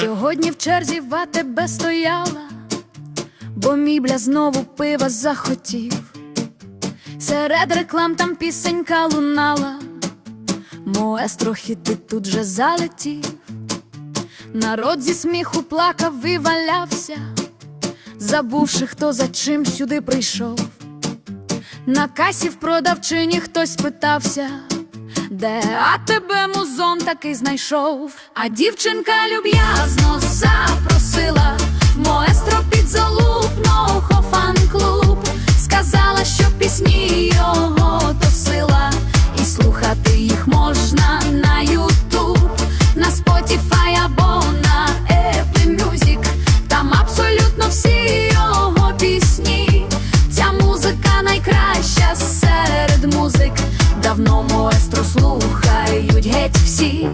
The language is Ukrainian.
Сьогодні в черзі в АТБ стояла, бо мібля знову пива захотів. Серед реклам там пісенька лунала, Моестро хіти тут же залетів. Народ зі сміху плакав і валявся, забувши, хто за чим сюди прийшов. На касі в продавчині хтось питався, де а тебе музон такий знайшов. А дівчинка люб'язно запросила в моестро підзалупного фан-клуб. Сказала, що пісні його давно естру слухають геть всі.